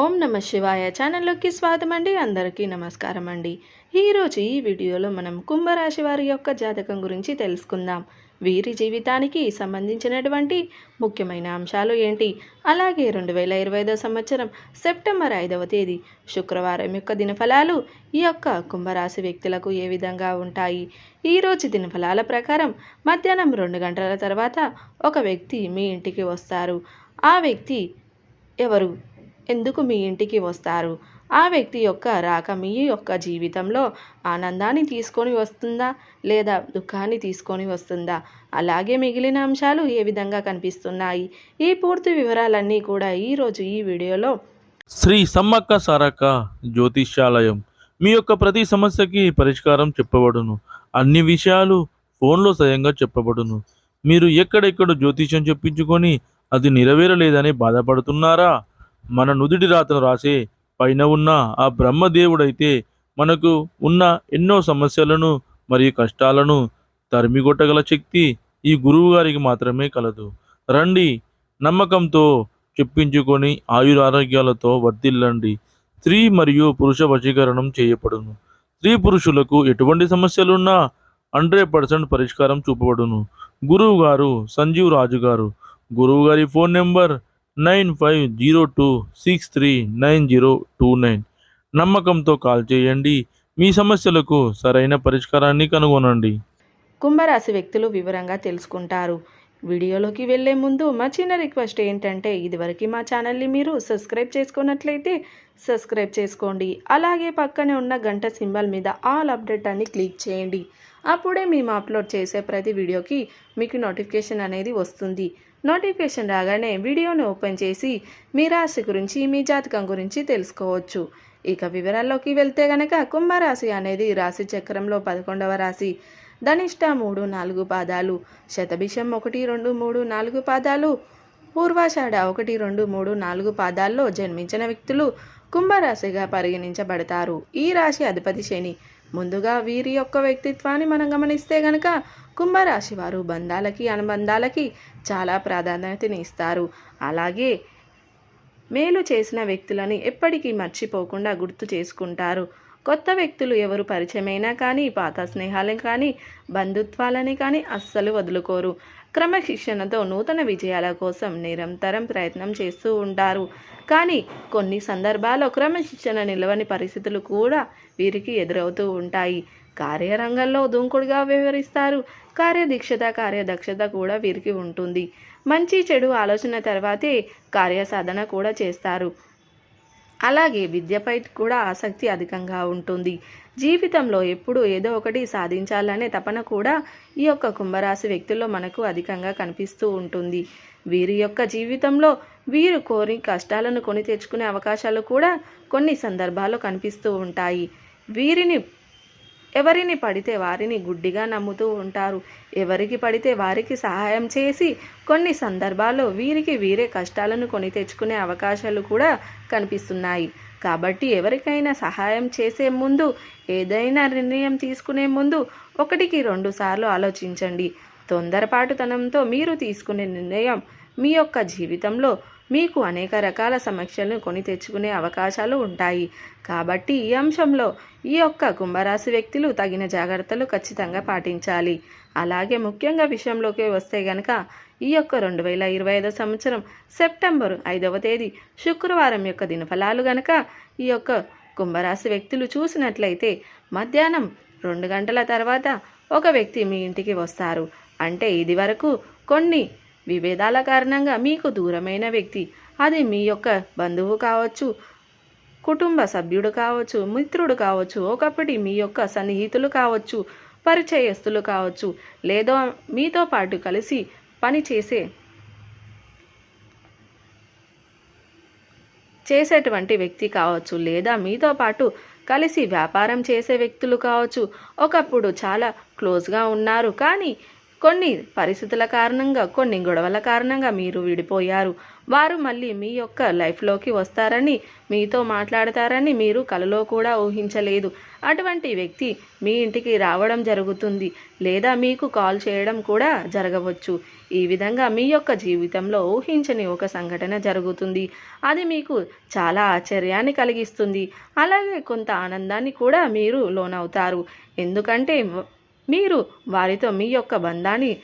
ఓం నమ శివాయ ఛానల్లోకి స్వాగతం అండి అందరికీ నమస్కారం అండి ఈరోజు ఈ వీడియోలో మనం కుంభరాశి వారి యొక్క జాతకం గురించి తెలుసుకుందాం. వీరి జీవితానికి సంబంధించినటువంటి ముఖ్యమైన అంశాలు ఏంటి? అలాగే రెండు వేల ఇరవై ఐదో సంవత్సరం సెప్టెంబర్ ఐదవ తేదీ శుక్రవారం యొక్క దినఫలాలు ఈ యొక్క కుంభరాశి వ్యక్తులకు ఏ విధంగా ఉంటాయి? ఈరోజు దినఫలాల ప్రకారం మధ్యాహ్నం రెండు గంటల తర్వాత ఒక వ్యక్తి మీ ఇంటికి వస్తారు. ఆ వ్యక్తి ఎవరు? ఎందుకు మీ ఇంటికి వస్తారు? ఆ వ్యక్తి యొక్క రాక మీ యొక్క జీవితంలో ఆనందాన్ని తీసుకొని వస్తుందా? లేదా దుఃఖాన్ని తీసుకొని వస్తుందా? అలాగే మిగిలిన అంశాలు ఏ విధంగా కనిపిస్తున్నాయి? ఈ పూర్తి వివరాలన్నీ కూడా ఈరోజు ఈ వీడియోలో శ్రీ సమ్మక్క సారక్క జ్యోతిష్యాలయం మీ యొక్క ప్రతి సమస్యకి పరిష్కారం చెప్పబడును. అన్ని విషయాలు ఫోన్లో స్వయంగా చెప్పబడును. మీరు ఎక్కడెక్కడ జ్యోతిష్యం చెప్పించుకొని అది నెరవేరలేదని బాధపడుతున్నారా? మన నుదుటి రాతను రాసే పైన ఉన్న ఆ బ్రహ్మదేవుడైతే మనకు ఉన్న ఎన్నో సమస్యలను మరియు కష్టాలను తరిమిగొట్టగల శక్తి ఈ గురువు గారికి మాత్రమే కలదు. రండి నమ్మకంతో చెప్పించుకొని ఆయురారోగ్యాలతో వర్ధిల్లండి. స్త్రీ మరియు పురుష వశీకరణం చేయబడును. స్త్రీ పురుషులకు ఎటువంటి సమస్యలున్నా హండ్రెడ్ పర్సెంట్ పరిష్కారం చూపబడును. గురువు గారు సంజీవ్ రాజు గారు గురువు గారి phone number nine five zero two six three nine zero two nine. నమ్మకంతో కాల్ చేయండి. మీ సమస్యలకు సరైన పరిష్కారాన్ని కనుగొనండి. కుంభరాశి వ్యక్తులు వివరంగా తెలుసుకుంటారు. వీడియోలోకి వెళ్ళే ముందు మా చిన్న రిక్వెస్ట్ ఏంటంటే ఇదివరకు మా ఛానల్ని మీరు సబ్స్క్రైబ్ చేసుకున్నట్లయితే సబ్స్క్రైబ్ చేసుకోండి. అలాగే పక్కనే ఉన్న గంట సింబల్ మీద ఆల్ అప్డేట్ అని క్లిక్ చేయండి. అప్పుడే మేము అప్లోడ్ చేసే ప్రతి వీడియోకి మీకు నోటిఫికేషన్ అనేది వస్తుంది. నోటిఫికేషన్ రాగానే వీడియోని ఓపెన్ చేసి మీ రాశి గురించి మీ జాతకం గురించి తెలుసుకోవచ్చు. ఇక వివరాల్లోకి వెళ్తే గనక కుంభరాశి అనేది రాశి చక్రంలో పదకొండవ రాశి. ధనిష్ట మూడు నాలుగు పాదాలు శతభిషం ఒకటి రెండు మూడు నాలుగు పాదాలు పూర్వాషాఢ ఒకటి రెండు మూడు నాలుగు పాదాల్లో జన్మించిన వ్యక్తులు కుంభరాశిగా పరిగణించబడతారు. ఈ రాశి అధిపతి శని. ముందుగా వీరి యొక్క వ్యక్తిత్వాన్ని మనం గమనిస్తే గనక కుంభరాశి వారు బంధాలకి అనుబంధాలకి చాలా ప్రాధాన్యతని ఇస్తారు. అలాగే మేలు చేసిన వ్యక్తులని ఎప్పటికీ మర్చిపోకుండా గుర్తు చేసుకుంటారు. కొత్త వ్యక్తులు ఎవరు పరిచయమైనా కానీ పాత స్నేహాలని కానీ బంధుత్వాలని కానీ అస్సలు వదులుకోరు. క్రమశిక్షణతో నూతన విజయాల కోసం నిరంతరం ప్రయత్నం చేస్తూ ఉంటారు. కానీ కొన్ని సందర్భాల్లో క్రమశిక్షణ నిలవని పరిస్థితులు కూడా వీరికి ఎదురవుతూ ఉంటాయి. కార్యరంగంలో దూంకుడుగా వ్యవహరిస్తారు. కార్యదీక్షత కార్యదక్షత కూడా వీరికి ఉంటుంది. మంచి చెడు ఆలోచన తర్వాతే కార్యసాధన కూడా చేస్తారు. అలాగే విద్యపై కూడా ఆసక్తి అధికంగా ఉంటుంది. జీవితంలో ఎప్పుడు ఏదో ఒకటి సాధించాలనే తపన కూడా ఈ యొక్క కుంభరాశి వ్యక్తుల్లో మనకు అధికంగా కనిపిస్తూ ఉంటుంది. వీరి యొక్క జీవితంలో వీరు కోరి కష్టాలను కొని తెచ్చుకునే అవకాశాలు కూడా కొన్ని సందర్భాల్లో కనిపిస్తూ ఉంటాయి. వీరిని ఎవరిని పడితే వారిని గుడ్డిగా నమ్ముతూ ఉంటారు. ఎవరికి పడితే వారికి సహాయం చేసి కొన్ని సందర్భాల్లో వీరికి వీరే కష్టాలను కొని తెచ్చుకునే అవకాశాలు కూడా కనిపిస్తున్నాయి. కాబట్టి ఎవరికైనా సహాయం చేసే ముందు ఏదైనా నిర్ణయం తీసుకునే ముందు ఒకటికి రెండు సార్లు ఆలోచించండి. తొందరపాటుతనంతో మీరు తీసుకునే నిర్ణయం మీ యొక్క జీవితంలో మీకు అనేక రకాల సమస్యలను కొని తెచ్చుకునే అవకాశాలు ఉంటాయి. కాబట్టి ఈ అంశంలో ఈ యొక్క కుంభరాశి వ్యక్తులు తగిన జాగ్రత్తలు ఖచ్చితంగా పాటించాలి. అలాగే ముఖ్యంగా విషయంలోకి వస్తే గనక ఈ యొక్క రెండు వేల ఇరవై ఐదో సంవత్సరం సెప్టెంబర్ ఐదవ తేదీ శుక్రవారం యొక్క దినఫలాలు గనక ఈ యొక్క కుంభరాశి వ్యక్తులు చూసినట్లయితే మధ్యాహ్నం రెండు గంటల తర్వాత ఒక వ్యక్తి మీ ఇంటికి వస్తారు. అంటే ఇది వరకు కొన్ని విభేదాల కారణంగా మీకు దూరమైన వ్యక్తి అది మీ యొక్క బంధువు కావచ్చు కుటుంబ సభ్యుడు కావచ్చు మిత్రుడు కావచ్చు ఒకప్పటి మీ యొక్క సన్నిహితులు కావచ్చు పరిచయస్తులు కావచ్చు లేదా మీతో పాటు కలిసి పని చేసే చేసేటువంటి వ్యక్తి కావచ్చు లేదా మీతో పాటు కలిసి వ్యాపారం చేసే వ్యక్తులు కావచ్చు ఒకప్పుడు చాలా క్లోజ్గా ఉన్నారు కానీ కొన్ని పరిస్థితుల కారణంగా కొన్ని గొడవల కారణంగా మీరు విడిపోయారు. వారు మళ్ళీ మీ యొక్క లైఫ్లోకి వస్తారని మీతో మాట్లాడతారని మీరు కలలో కూడా ఊహించలేదు. అటువంటి వ్యక్తి మీ ఇంటికి రావడం జరుగుతుంది లేదా మీకు కాల్ చేయడం కూడా జరగవచ్చు. ఈ విధంగా మీ యొక్క జీవితంలో ఊహించని ఒక సంఘటన జరుగుతుంది. అది మీకు చాలా ఆశ్చర్యాన్ని కలిగిస్తుంది. అలాగే కొంత ఆనందాన్ని కూడా మీరు లోనవుతారు. ఎందుకంటే మీరు వారితో మీ యొక్క బంధాన్ని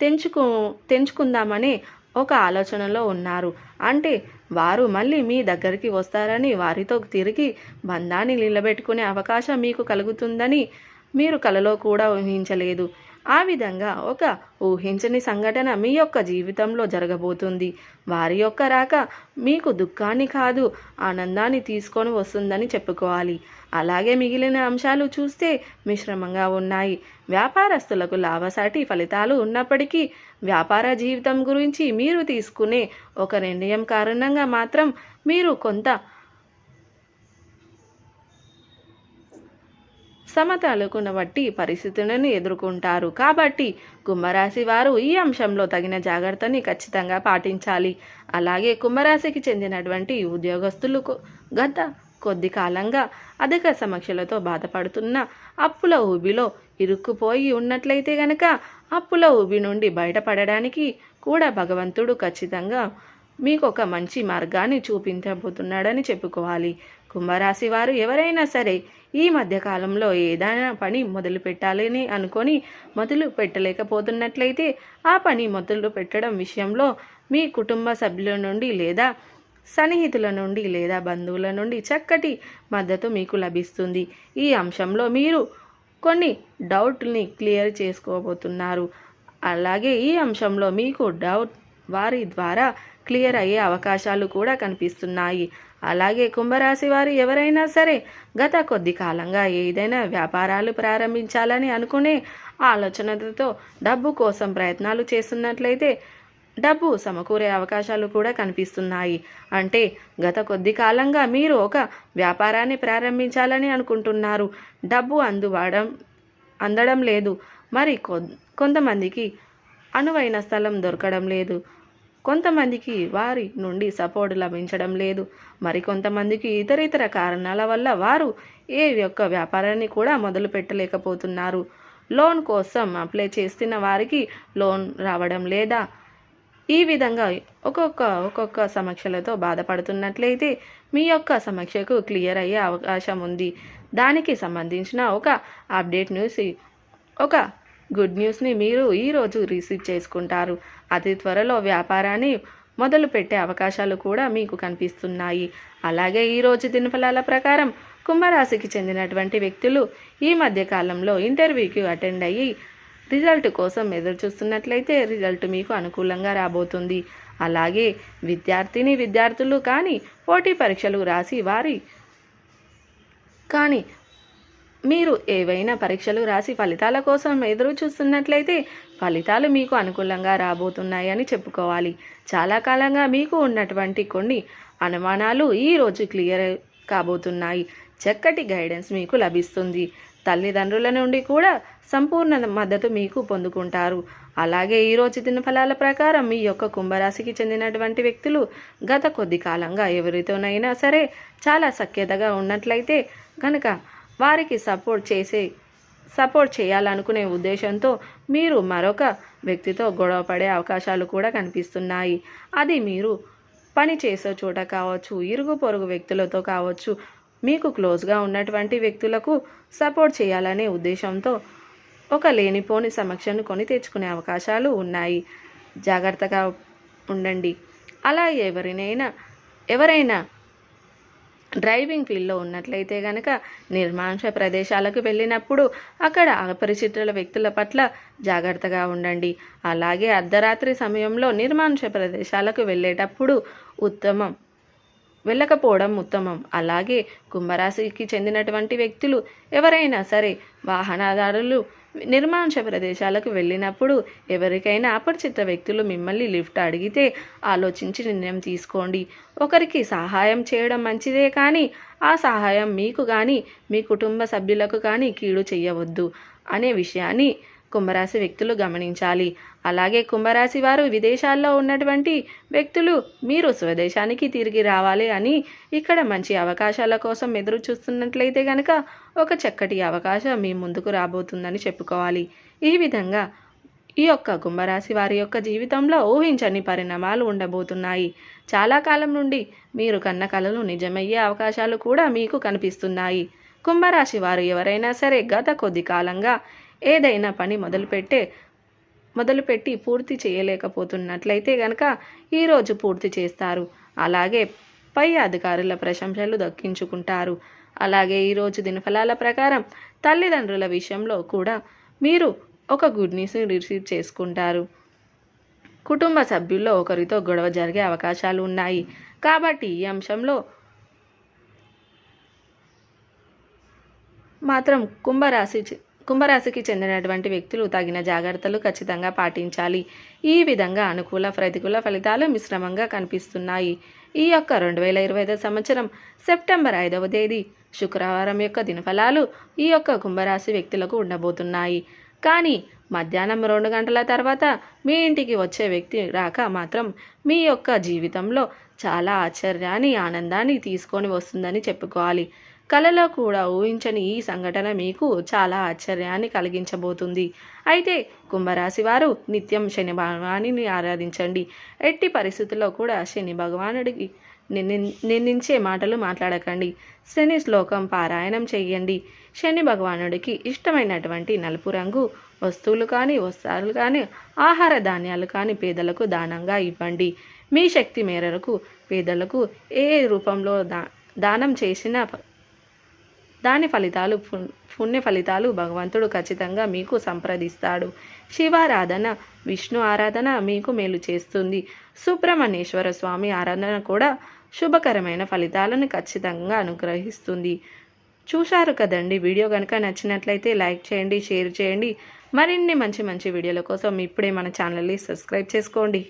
తెంచుకు తెంచుకుందామని ఒక ఆలోచనలో ఉన్నారు. అంటే వారు మళ్ళీ మీ దగ్గరికి వస్తారని వారితో తిరిగి బంధాన్ని నిలబెట్టుకునే అవకాశం మీకు కలుగుతుందని మీరు కలలో కూడా ఊహించలేదు. ఆ విధంగా ఒక ఊహించని సంఘటన మీ యొక్క జీవితంలో జరగబోతుంది. వారి యొక్క రాక మీకు దుఃఖాన్ని కాదు ఆనందాన్ని తీసుకొని వస్తుందని చెప్పుకోవాలి. అలాగే మిగిలిన అంశాలు చూస్తే మిశ్రమంగా ఉన్నాయి. వ్యాపారస్తులకు లాభసాటి ఫలితాలు ఉన్నప్పటికీ వ్యాపార జీవితం గురించి మీరు తీసుకునే ఒక నిర్ణయం కారణంగా మాత్రం మీరు కొంత సమతలుకున్న బట్టి పరిస్థితులను ఎదుర్కొంటారు. కాబట్టి కుంభరాశి వారు ఈ అంశంలో తగిన జాగ్రత్తని ఖచ్చితంగా పాటించాలి. అలాగే కుంభరాశికి చెందినటువంటి ఉద్యోగస్తులకు గత కొద్ది కాలంగా అధిక సమస్యలతో బాధపడుతున్న అప్పుల ఊబిలో ఇరుక్కుపోయి ఉన్నట్లయితే గనక అప్పుల ఊబి నుండి బయటపడడానికి కూడా భగవంతుడు ఖచ్చితంగా మీకు ఒక మంచి మార్గాన్ని చూపించబోతున్నాడని చెప్పుకోవాలి. కుంభరాశి వారు ఎవరైనా సరే ఈ మధ్యకాలంలో ఏదైనా పని మొదలు పెట్టాలని అనుకొని మొదలు పెట్టలేకపోతున్నట్లయితే ఆ పని మొదలు పెట్టడం విషయంలో మీ కుటుంబ సభ్యుల నుండి లేదా సన్నిహితుల నుండి లేదా బంధువుల నుండి చక్కటి మద్దతు మీకు లభిస్తుంది. ఈ అంశంలో మీరు కొన్ని డౌట్ని క్లియర్ చేసుకోబోతున్నారు. అలాగే ఈ అంశంలో మీకు డౌట్ వారి ద్వారా క్లియర్ అయ్యే అవకాశాలు కూడా కనిపిస్తున్నాయి. అలాగే కుంభరాశి వారు ఎవరైనా సరే గత కొద్ది కాలంగా ఏదైనా వ్యాపారాలు ప్రారంభించాలని అనుకునే ఆలోచనలతో డబ్బు కోసం ప్రయత్నాలు చేస్తున్నట్లయితే డబ్బు సమకూరే అవకాశాలు కూడా కనిపిస్తున్నాయి. అంటే గత కొద్ది కాలంగా మీరు ఒక వ్యాపారాన్ని ప్రారంభించాలని అనుకుంటున్నారు. డబ్బు అందువడం అందడం లేదు. మరి కొ- కొంతమందికి అనువైన స్థలం దొరకడం లేదు. కొంతమందికి వారి నుండి సపోర్ట్ లభించడం లేదు. మరి కొంతమందికి ఇతర ఇతర కారణాల వల్ల వారు ఏ యొక్క వ్యాపారాన్ని కూడా మొదలు పెట్టలేకపోతున్నారు. లోన్ కోసం అప్లై చేస్తున్న వారికి లోన్ రావడం లేదా ఈ విధంగా ఒక్కొక్క ఒక్కొక్క సమస్యలతో బాధపడుతున్నట్లయితే మీ యొక్క సమస్యకు క్లియర్ అయ్యే అవకాశం ఉంది. దానికి సంబంధించిన ఒక అప్డేట్ న్యూస్ ఒక గుడ్ న్యూస్ని మీరు ఈరోజు రిసీవ్ చేసుకుంటారు. అతి త్వరలో వ్యాపారాన్ని మొదలు పెట్టే అవకాశాలు కూడా మీకు కనిపిస్తున్నాయి. అలాగే ఈరోజు దినఫలాల ప్రకారం కుంభరాశికి చెందినటువంటి వ్యక్తులు ఈ మధ్య కాలంలో ఇంటర్వ్యూకి అటెండ్ అయ్యి రిజల్ట్ కోసం ఎదురు చూస్తున్నట్లయితే రిజల్ట్ మీకు అనుకూలంగా రాబోతుంది. అలాగే విద్యార్థిని విద్యార్థులు కానీ పోటీ పరీక్షలు రాసి వారి కానీ మీరు ఏవైనా పరీక్షలు రాసి ఫలితాల కోసం ఎదురు చూస్తున్నట్లయితే ఫలితాలు మీకు అనుకూలంగా రాబోతున్నాయని చెప్పుకోవాలి. చాలా కాలంగా మీకు ఉన్నటువంటి కొన్ని అనుమానాలు ఈరోజు క్లియర్ కాబోతున్నాయి. చక్కటి గైడెన్స్ మీకు లభిస్తుంది. తల్లిదండ్రుల నుండి కూడా సంపూర్ణ మద్దతు మీకు పొందుకుంటారు. అలాగే ఈరోజు దినఫలాల ప్రకారం మీ యొక్క కుంభరాశికి చెందినటువంటి వ్యక్తులు గత కొద్ది కాలంగా ఎవరితోనైనా సరే చాలా సఖ్యతగా ఉన్నట్లయితే కనుక వారికి సపోర్ట్ చేసే సపోర్ట్ చేయాలనుకునే ఉద్దేశంతో మీరు మరొక వ్యక్తితో గొడవ పడే అవకాశాలు కూడా కనిపిస్తున్నాయి. అది మీరు పని చేసే చోట కావచ్చు ఇరుగు పొరుగు వ్యక్తులతో కావచ్చు మీకు క్లోజ్గా ఉన్నటువంటి వ్యక్తులకు సపోర్ట్ చేయాలనే ఉద్దేశంతో ఒక లేనిపోని సమక్షను కొని తెచ్చుకునే అవకాశాలు ఉన్నాయి. జాగ్రత్తగా ఉండండి. అలా ఎవరినైనా ఎవరైనా డ్రైవింగ్ ఫీల్డ్లో ఉన్నట్లయితే కనుక నిర్మాంస ప్రదేశాలకు వెళ్ళినప్పుడు అక్కడ అపరిచితుల వ్యక్తుల పట్ల జాగ్రత్తగా ఉండండి. అలాగే అర్ధరాత్రి సమయంలో నిర్మాంస ప్రదేశాలకు వెళ్ళేటప్పుడు ఉత్తమం. వెళ్ళకపోవడం ఉత్తమం. అలాగే కుంభరాశికి చెందినటువంటి వ్యక్తులు ఎవరైనా సరే వాహనదారులు నిర్మానుష ప్రదేశాలకు వెళ్ళినప్పుడు ఎవరికైనా అపరిచిత వ్యక్తులు మిమ్మల్ని లిఫ్ట్ అడిగితే ఆలోచించి నిర్ణయం తీసుకోండి. ఒకరికి సహాయం చేయడం మంచిదే కానీ ఆ సహాయం మీకు కానీ మీ కుటుంబ సభ్యులకు కానీ కీడు చేయవద్దు అనే విషయాన్ని కుంభరాశి వ్యక్తులు గమనించాలి. అలాగే కుంభరాశి వారు విదేశాల్లో ఉన్నటువంటి వ్యక్తులు మీరు స్వదేశానికి తిరిగి రావాలి అని ఇక్కడ మంచి అవకాశాల కోసం ఎదురు చూస్తున్నట్లయితే కనుక ఒక చక్కటి అవకాశం మీ ముందుకు రాబోతుందని చెప్పుకోవాలి. ఈ విధంగా ఈ యొక్క కుంభరాశి వారి యొక్క జీవితంలో ఊహించని పరిణామాలు ఉండబోతున్నాయి. చాలా కాలం నుండి మీరు కన్న కలలు నిజమయ్యే అవకాశాలు కూడా మీకు కనిపిస్తున్నాయి. కుంభరాశి వారు ఎవరైనా సరే గత కొద్ది కాలంగా ఏదైనా పని మొదలుపెట్టే మొదలుపెట్టి పూర్తి చేయలేకపోతున్నట్లయితే కనుక ఈరోజు పూర్తి చేస్తారు. అలాగే పై అధికారుల ప్రశంసలు దక్కించుకుంటారు. అలాగే ఈరోజు దినఫలాల ప్రకారం తల్లిదండ్రుల విషయంలో కూడా మీరు ఒక గుడ్ న్యూస్ని రిసీవ్ చేసుకుంటారు. కుటుంబ సభ్యుల్లో ఒకరితో గొడవ జరిగే అవకాశాలు ఉన్నాయి. కాబట్టి ఈ అంశంలో మాత్రం కుంభరాశి కుంభరాశికి చెందినటువంటి వ్యక్తులు తగిన జాగ్రత్తలు ఖచ్చితంగా పాటించాలి. ఈ విధంగా అనుకూల ప్రతికూల ఫలితాలు మిశ్రమంగా కనిపిస్తున్నాయి. ఈ యొక్క రెండు వేల ఇరవై ఐదో సంవత్సరం సెప్టెంబర్ ఐదవ తేదీ శుక్రవారం యొక్క దినఫలాలు ఈ యొక్క కుంభరాశి వ్యక్తులకు ఉండబోతున్నాయి. కానీ మధ్యాహ్నం రెండు గంటల తర్వాత మీ ఇంటికి వచ్చే వ్యక్తి రాక మాత్రం మీ యొక్క జీవితంలో చాలా ఆశ్చర్యాన్ని ఆనందాన్ని తీసుకొని వస్తుందని చెప్పుకోవాలి. కలలో కూడా ఊహించని ఈ సంఘటన మీకు చాలా ఆశ్చర్యాన్ని కలిగించబోతుంది. అయితే కుంభరాశి వారు నిత్యం శని భగవాని ఆరాధించండి. ఎట్టి పరిస్థితుల్లో కూడా శని భగవానుడికి నిందించే మాటలు మాట్లాడకండి. శని శ్లోకం పారాయణం చేయండి. శని భగవానుడికి ఇష్టమైనటువంటి నలుపు రంగు వస్తువులు కానీ వస్త్రాలు కానీ ఆహార ధాన్యాలు కానీ పేదలకు దానంగా ఇవ్వండి. మీ శక్తి మేరకు పేదలకు ఏ రూపంలో దా దానం చేసినా దాని ఫలితాలు పుణ్య ఫలితాలు భగవంతుడు ఖచ్చితంగా మీకు సంప్రదిస్తాడు. శివారాధన విష్ణు ఆరాధన మీకు మేలు చేస్తుంది. సుబ్రహ్మణ్యేశ్వర స్వామి ఆరాధన కూడా శుభకరమైన ఫలితాలను ఖచ్చితంగా అనుగ్రహిస్తుంది. చూశారు కదండి? వీడియో కనుక నచ్చినట్లయితే లైక్ చేయండి షేర్ చేయండి. మరిన్ని మంచి మంచి వీడియోల కోసం ఇప్పుడే మన ఛానల్ని సబ్స్క్రైబ్ చేసుకోండి.